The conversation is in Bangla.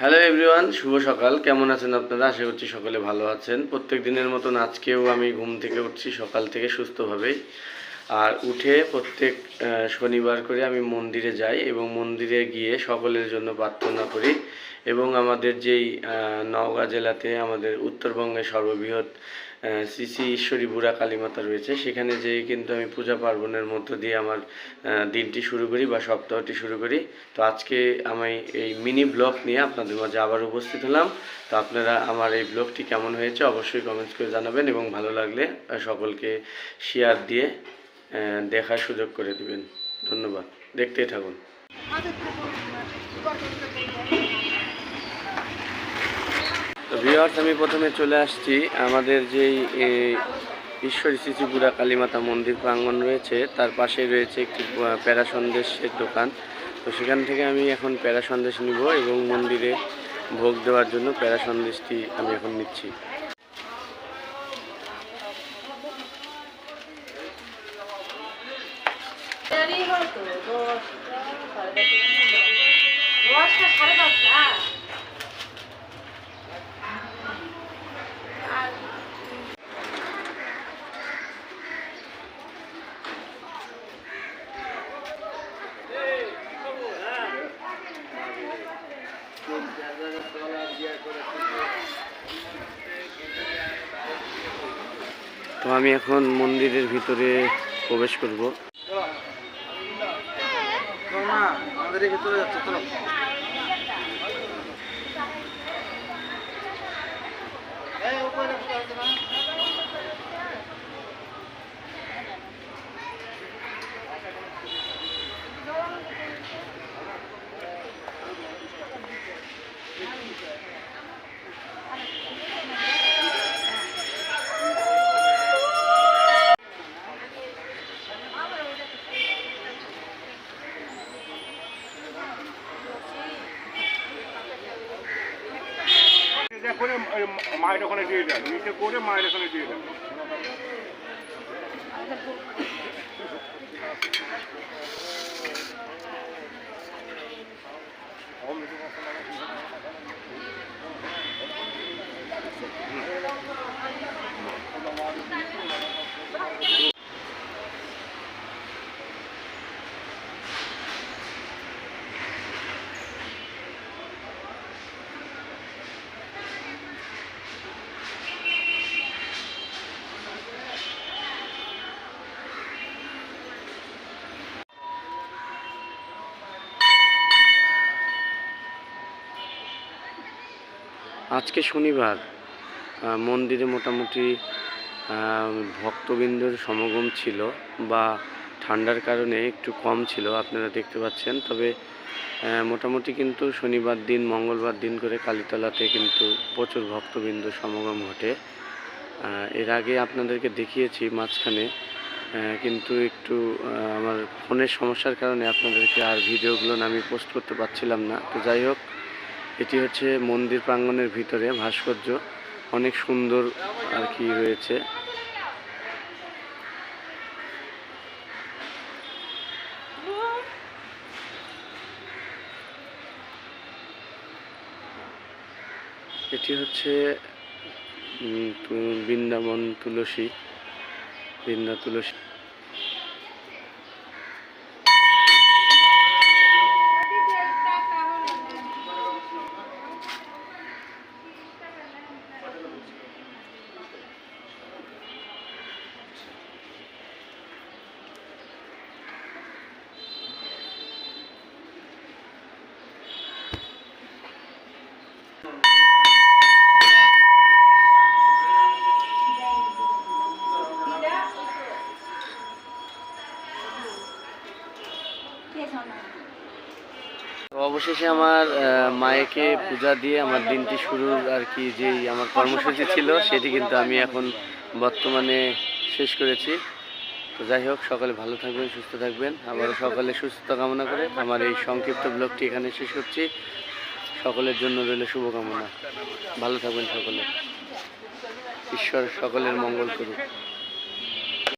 হ্যালো এভরিওয়ান শুভ সকাল। কেমন আছেন আপনারা? আশা করছি সকালে ভালো আছেন। প্রত্যেক দিনের মতন আজকেও আমি ঘুম থেকে উঠছি, সকাল থেকে সুস্থভাবেই। আর উঠে প্রত্যেক শনিবার করে আমি মন্দিরে যাই এবং মন্দিরে গিয়ে সকলের জন্য প্রার্থনা করি। এবং আমাদের যেই নওগাঁ জেলাতে আমাদের উত্তরবঙ্গের সর্ববৃহৎ শ্রী শ্রী ঈশ্বরী বুড়া কালীমাতা রয়েছে। সেখানে যেয়ে কিন্তু আমি পূজা পার্বণের মধ্য দিয়ে আমার দিনটি শুরু করি বা সপ্তাহটি শুরু করি। তো আজকে আমি এই মিনি ব্লগ নিয়ে আপনাদের মাঝে আবার উপস্থিত হলাম। তো আপনারা আমার এই ব্লগটি কেমন হয়েছে অবশ্যই কমেন্টস করে জানাবেন এবং ভালো লাগলে সকলকে শেয়ার দিয়ে দেখার সুযোগ করে দিবেন। ধন্যবাদ। দেখতেই থাকুন তো ভিওয়ার্স আমি প্রথমে চলে আসছি। আমাদের যেই ঈশ্বরী শ্রীপুরা কালীমাতা মন্দির প্রাঙ্গণ রয়েছে, তার পাশে রয়েছে একটি প্যারা সন্দেশের দোকান। তো সেখান থেকে আমি এখন প্যারা সন্দেশ নিব এবং মন্দিরে ভোগ দেওয়ার জন্য প্যারা সন্দেশটি আমি এখন নিচ্ছি। দশটা, সাড়ে দশটা। তো আমি এখন মন্দিরের ভিতরে প্রবেশ করব আমাদের এই ভিতরে যাচ্ছে চলো এটা করে মায়ের ওখানে দিয়ে দেন। নিচে করে মায়ের ওখানে দিয়ে দেন। আজকে শনিবার মন্দিরে মোটামুটি ভক্তবৃন্দর সমাগম ছিল বা ঠান্ডার কারণে একটু কম ছিল, আপনারা দেখতে পাচ্ছেন। তবে মোটামুটি কিন্তু শনিবার দিন, মঙ্গলবার দিন করে কালীতলাতে কিন্তু প্রচুর ভক্তবৃন্দ সমাগম ঘটে। এর আগে আপনাদেরকে দেখিয়েছি মাঝখানে কিন্তু একটু আমার ফোনের সমস্যার কারণে আপনাদেরকে আর ভিডিওগুলো আমি পোস্ট করতে পারছিলাম না। তো যাই হোক এটি হচ্ছে মন্দির প্রাঙ্গণের ভিতরে ভাস্কর্য। অনেক সুন্দর আর কি রয়েছে। এটি হচ্ছে বৃন্দাবন তুলসী। বৃন্দা তুলসী। অবশেষে আমার মায়েকে পূজা দিয়ে আমার দিনটি শুরুর আর কি যেই আমার কর্মসূচি ছিল, সেটি কিন্তু আমি এখন বর্তমানে শেষ করেছি। তো যাই হোক, সকালে ভালো থাকবেন, সুস্থ থাকবেন। আবারও সকালে সুস্থতা কামনা করে আমার এই সংক্ষিপ্ত ব্লগটি এখানে শেষ করছি। সকলের জন্য রইল শুভকামনা। ভালো থাকবেন সকলে। ঈশ্বর সকলের মঙ্গল করুক।